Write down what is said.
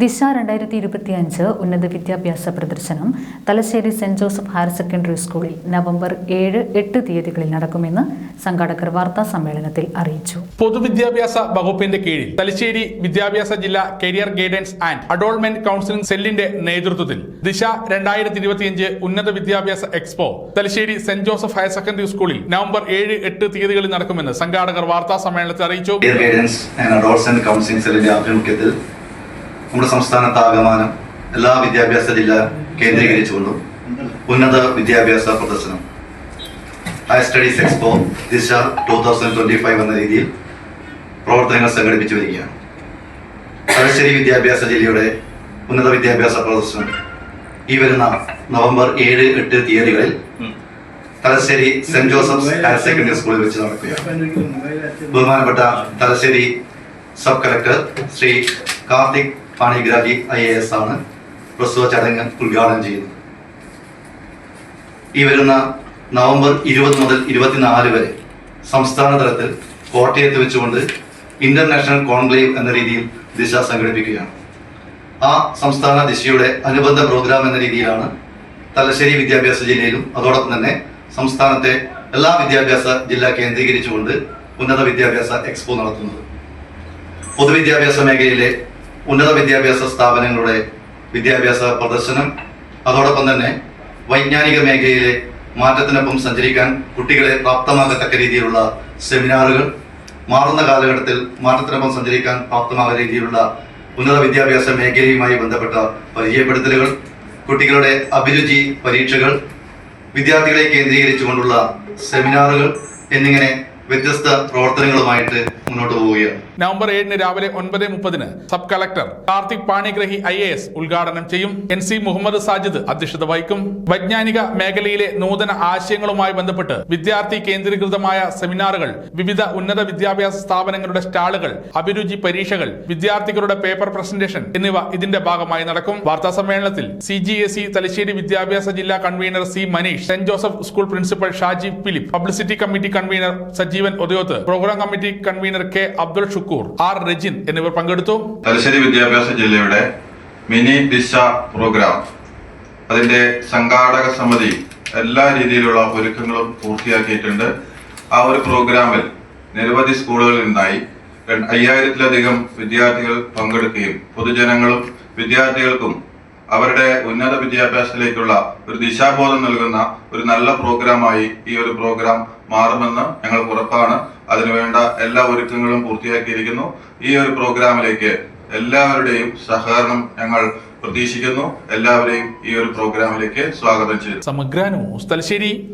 ദിശ രണ്ടായിരത്തി ഇരുപത്തി അഞ്ച് ഉന്നത വിദ്യാഭ്യാസ പ്രദർശനം Thalassery Saint Joseph higher secondary സ്കൂളിൽ നവംബർ ഏഴ് എട്ട് തീയതികളിൽ നടക്കുമെന്ന് സംഘാടകർ വാർത്താ സമ്മേളനത്തിൽ അറിയിച്ചു. പൊതുവിദ്യാഭ്യാസ വകുപ്പിന്റെ കീഴിൽ തലശ്ശേരി വിദ്യാഭ്യാസ ജില്ലാ career guidance and adolescent counselling സെല്ലിന്റെ നേതൃത്വത്തിൽ ദിശ രണ്ടായിരത്തി ഇരുപത്തിയഞ്ച് ഉന്നത വിദ്യാഭ്യാസ expo Thalassery Saint Joseph higher secondary സ്കൂളിൽ നവംബർ ഏഴ് എട്ട് തീയതികളിൽ നടക്കുമെന്ന് സംഘാടകർ വാർത്താ സമ്മേളനത്തിൽ അറിയിച്ചു. നമ്മുടെ സംസ്ഥാനത്ത് ആകമാനം എല്ലാ വിദ്യാഭ്യാസ ജില്ല കേന്ദ്രീകരിച്ചുകൊണ്ടും ഉന്നത വിദ്യാഭ്യാസ പ്രദർശനം. Higher studies expo Disha two thousand twenty five എന്ന രീതിയിൽ പ്രവർത്തനങ്ങൾ സംഘടിപ്പിച്ചു വരികയാണ്. തലശ്ശേരി വിദ്യാഭ്യാസ ജില്ലയുടെ ഉന്നത വിദ്യാഭ്യാസ പ്രദർശനം ഈ വരുന്ന നവംബർ ഏഴ് എട്ട് തീയതികളിൽ Thalassery saint Joseph higher secondary സ്കൂളിൽ വെച്ച് നടക്കുകയാണ്. ബഹുമാനപ്പെട്ട Thalassery sub collector Shri Karthik Panigrahi I A S ആണ്. പ്രസ്തുത ചടങ്ങ് ഉദ്ഘാടനം ചെയ്യുന്നത്. ഈ വരുന്ന നവംബർ ഇരുപത് മുതൽ ഇരുപത്തിനാല് വരെ സംസ്ഥാന തലത്തിൽ കോട്ടയത്ത് വെച്ചുകൊണ്ട് ഇന്റർനാഷണൽ കോൺക്ലേവ് എന്ന രീതിയിൽ ദിശ സംഘടിപ്പിക്കുകയാണ്. ആ സംസ്ഥാന ദിശയുടെ അനുബന്ധ പ്രോഗ്രാം എന്ന രീതിയിലാണ് തലശ്ശേരി വിദ്യാഭ്യാസ ജില്ലയിലും അതോടൊപ്പം തന്നെ സംസ്ഥാനത്തെ എല്ലാ വിദ്യാഭ്യാസ ജില്ല കേന്ദ്രീകരിച്ചുകൊണ്ട് ഉന്നത വിദ്യാഭ്യാസ എക്സ്പോ നടത്തുന്നത്. പൊതുവിദ്യാഭ്യാസ മേഖലയിലെ ഉന്നത വിദ്യാഭ്യാസ സ്ഥാപനങ്ങളുടെ വിദ്യാഭ്യാസ പ്രദർശനം. അതോടൊപ്പം തന്നെ വൈജ്ഞാനിക മേഖലയിലെ മാറ്റത്തിനൊപ്പം സഞ്ചരിക്കാൻ കുട്ടികളെ പ്രാപ്തമാകത്തക്ക രീതിയിലുള്ള സെമിനാറുകൾ മാറുന്ന കാലഘട്ടത്തിൽ മാറ്റത്തിനൊപ്പം സഞ്ചരിക്കാൻ പ്രാപ്തമാകുന്ന രീതിയിലുള്ള ഉന്നത വിദ്യാഭ്യാസ മേഖലയുമായി ബന്ധപ്പെട്ട പരിചയപ്പെടുത്തലുകൾ കുട്ടികളുടെ അഭിരുചി പരീക്ഷകൾ വിദ്യാർത്ഥികളെ കേന്ദ്രീകരിച്ചുകൊണ്ടുള്ള സെമിനാറുകൾ എന്നിങ്ങനെ വ്യത്യസ്ത പ്രവർത്തനങ്ങളുമായിട്ട് മുന്നോട്ട് പോവുകയാണ്. നവംബർ ഏഴിന് രാവിലെ ഒൻപത് മുപ്പതിന് sub collector Karthik Panigrahi I A S ഉദ്ഘാടനം ചെയ്യും. എൻ സി മുഹമ്മദ് സാജിദ് അധ്യക്ഷത വഹിക്കും. വൈജ്ഞാനിക മേഖലയിലെ നൂതന ആശയങ്ങളുമായി ബന്ധപ്പെട്ട് വിദ്യാർത്ഥി കേന്ദ്രീകൃതമായ സെമിനാറുകൾ വിവിധ ഉന്നത വിദ്യാഭ്യാസ സ്ഥാപനങ്ങളുടെ സ്റ്റാളുകൾ അഭിരുചി പരീക്ഷകൾ വിദ്യാർത്ഥികളുടെ പേപ്പർ പ്രസന്റേഷൻ എന്നിവ ഇതിന്റെ ഭാഗമായി നടക്കും. വാർത്താ സമ്മേളനത്തിൽ C G S E Thalassery വിദ്യാഭ്യാസ ജില്ലാ convener C Manish saint Joseph school principal Shaji Philip publicity committee convener Sajeevan Udayoth programme committee convener K Abdul Shukoor R Rajin എന്നിവർ പങ്കെടുത്തു. തലശ്ശേരി വിദ്യാഭ്യാസ ജില്ലയുടെ മിനി ദിശ പ്രോഗ്രാം. അതിന്റെ സംഘാടക സമിതി എല്ലാ രീതിയിലുള്ള ഒരുക്കങ്ങളും പൂർത്തിയാക്കിയിട്ടുണ്ട്. ആ ഒരു പ്രോഗ്രാമിൽ നിരവധി സ്കൂളുകളിൽ രണ്ട് അയ്യായിരത്തിലധികം വിദ്യാർത്ഥികൾ പങ്കെടുക്കുകയും പൊതുജനങ്ങളും വിദ്യാർത്ഥികൾക്കും അവരുടെ ഉന്നത വിദ്യാഭ്യാസത്തിലേക്കുള്ള ഒരു ദിശാബോധം നൽകുന്ന ഒരു നല്ല പ്രോഗ്രാമായി ഈ ഒരു പ്രോഗ്രാം മാറുമെന്ന് ഞങ്ങൾക്ക് ഉറപ്പാണ്. അതിനുവേണ്ട എല്ലാ ഒരുക്കങ്ങളും പൂർത്തിയാക്കിയിരിക്കുന്നു. ഈ ഒരു പ്രോഗ്രാമിലേക്ക് എല്ലാവരുടെയും സഹകരണം ഞങ്ങൾ പ്രതീക്ഷിക്കുന്നു. എല്ലാവരെയും ഈ ഒരു പ്രോഗ്രാമിലേക്ക് സ്വാഗതം ചെയ്യുന്നു. സമഗ്ര തലശ്ശേരി.